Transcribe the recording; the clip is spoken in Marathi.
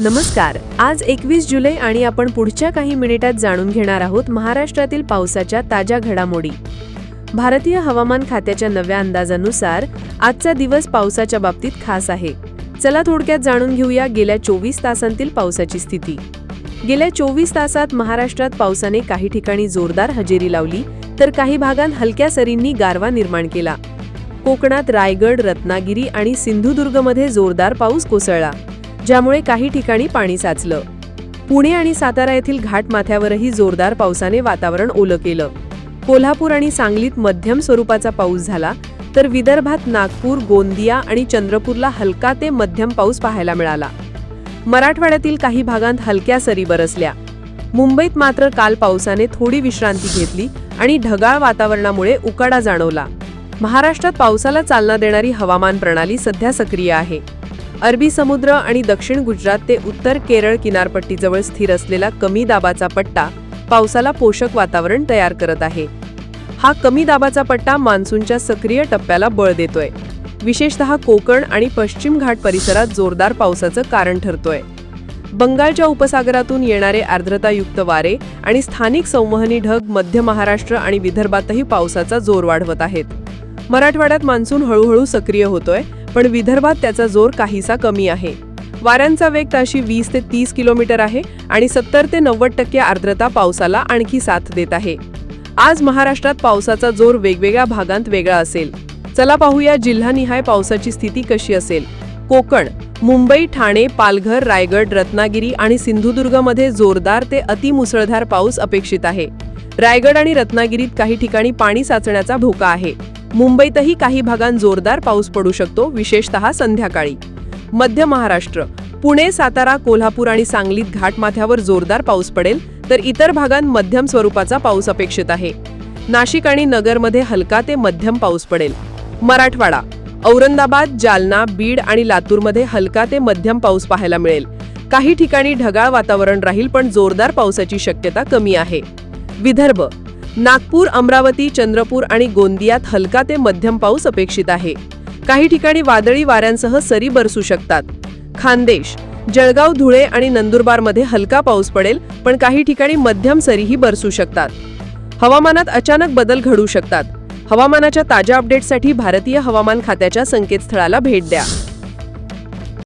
नमस्कार. आज एकवीस जुलै आणि आपण पुढच्या काही मिनिटात जाणून घेणार आहोत महाराष्ट्रातील पावसाच्या ताज्या घडामोडी. भारतीय हवामान खात्याच्या नव्या अंदाजानुसार आजचा दिवस पावसाच्या बाबतीत खास आहे. चला थोडक्यात जाणून घेऊया गेल्या चोवीस तासांतील पावसाची स्थिती. गेल्या चोवीस तासात महाराष्ट्रात पावसाने काही ठिकाणी जोरदार हजेरी लावली तर काही भागांत हलक्या सरींनी गारवा निर्माण केला. कोकणात रायगड रत्नागिरी आणि सिंधुदुर्गमध्ये जोरदार पाऊस कोसळला. ज्यामुळे काही ठिकाणी पाणी साचलं. पुणे आणि सातारा येथील घाटमाथ्यावरही जोरदार पावसाने वातावरण ओलं केलं. कोल्हापूर आणि सांगलीत मध्यम स्वरूपाचा पाऊस झाला तर विदर्भात नागपूर गोंदिया आणि चंद्रपूरला हलका ते मध्यम पाऊस पाहायला मिळाला. मराठवाड्यातील काही भागांत हलक्या सरी बरसल्या. मुंबईत मात्र काल पावसाने थोडी विश्रांती घेतली आणि ढगाळ वातावरणामुळे उकाडा जाणवला. महाराष्ट्रात पावसाला चालना देणारी हवामान प्रणाली सध्या सक्रिय आहे. अरबी समुद्र आणि दक्षिण गुजरात ते उत्तर केरळ किनारपट्टीजवळ स्थिर असलेला कमी दाबाचा पट्टा पावसाला पोषक वातावरण तयार करत आहे. हा कमी दाबाचा पट्टा मान्सूनच्या सक्रिय टप्प्याला बळ देतोय. विशेषतः कोकण आणि पश्चिम घाट परिसरात जोरदार पावसाचं कारण ठरतोय. बंगालच्या उपसागरातून येणारे आर्द्रतायुक्त वारे आणि स्थानिक संवहनी ढग मध्य महाराष्ट्र आणि विदर्भातही पावसाचा जोर वाढवत आहेत. मराठवाड्यात मान्सून हळूहळू सक्रिय होतोय पण विदर्भात त्याचा जोर काहीसा कमी आहे. वाऱ्यांचा वेग ताशी वीस ते तीस किलोमीटर आहे आणि सत्तर ते नव्वद टक्के आर्द्रता पावसाला आणखी साथ देत आहे. आज महाराष्ट्रात पावसाचा जोर वेगवेगळ्या भागांत वेगळा असेल. चला पाहूया जिल्हानिहाय पावसाची स्थिती कशी असेल. कोकण मुंबई ठाणे पालघर रायगड रत्नागिरी आणि सिंधुदुर्गमध्ये जोरदार ते अतिमुसळधार पाऊस अपेक्षित आहे. रायगड आणि रत्नागिरीत काही ठिकाणी पाणी साचण्याचा धोका आहे. मुंबईतही काही भागांत जोरदार पाऊस पडू शकतो विशेषतः संध्याकाळी. मध्य महाराष्ट्र पुणे सातारा कोल्हापूर आणि सांगलीत घाटमाथ्यावर जोरदार पाऊस पडेल तर इतर भागांत मध्यम स्वरूपाचा पाऊस अपेक्षित आहे. नाशिक आणि नगरमध्ये हलका ते मध्यम पाऊस पडेल. मराठवाडा औरंगाबाद जालना बीड आणि लातूरमध्ये हलका ते मध्यम पाऊस पाहायला मिळेल. काही ठिकाणी ढगाळ वातावरण राहील पण जोरदार पावसाची शक्यता कमी आहे. विदर्भ नागपूर अमरावती चंद्रपूर आणि गोंदियात हलका ते मध्यम पाऊस अपेक्षित आहे. काही ठिकाणी वादळी वाऱ्यांसह सरी बरसू शकतात. खानदेश जळगाव धुळे आणि नंदुरबारमध्ये हलका पाऊस पडेल पण काही ठिकाणी मध्यम सरीही बरसू शकतात. हवामानात अचानक बदल घडू शकतात. हवामानाच्या ताज्या अपडेटसाठी भारतीय हवामान खात्याच्या संकेतस्थळाला भेट द्या.